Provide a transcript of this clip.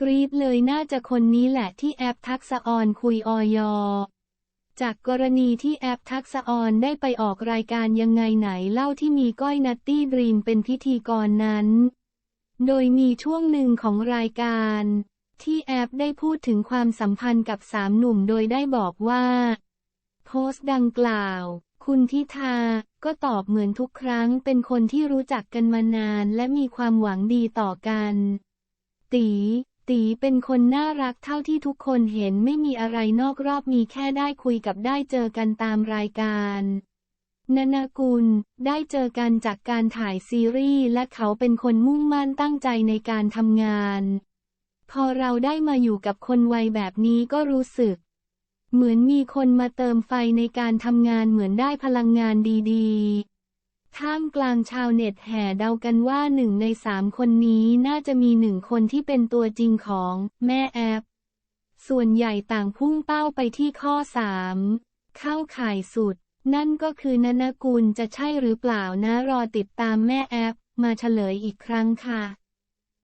กรีดเลยน่าจะคนนี้แหละที่แอปทักษออนคุยออยจากกรณีที่แอปทักษออนได้ไปออกรายการยังไงไหนเล่าที่มีก้อยนัตตี้ดรีมเป็นพิธีกรนั้น โดยมีช่วงหนึ่งของรายการ ที่แอปได้พูดถึงความสัมพันธ์กับสามหนุ่มโดยได้บอกว่า โพสต์ดังกล่าว คุณทิธาก็ตอบเหมือนทุกครั้งเป็นคนที่รู้จักกันมานานและมีความหวังดีต่อกัน ตี ตีเป็นคนน่ารักเท่าที่ทุกคนเห็นไม่มีอะไรนอกรอบมีแค่ได้คุยกับได้เจอกันตามรายการนานากุล ได้เจอกันจากการถ่ายซีรีส์และเขาเป็นคนมุ่งมั่นตั้งใจในการทำงาน พอเราได้มาอยู่กับคนวัยแบบนี้ก็รู้สึก เหมือนมีคนมาเติมไฟในการทำงานเหมือนได้พลังงานดี ๆ ท่ามกลางชาวเน็ตแห่เดากันว่าหนึ่งในสามคนนี้น่าจะมีหนึ่งคนที่เป็นตัวจริงของแม่แอป ส่วนใหญ่ต่างพุ่งเป้าไปที่ข้อสามเข้าข่ายสุด นั่นก็คือนนกุลจะใช่หรือเปล่านะรอติดตามแม่แอป มาเฉลยอีกครั้งค่ะ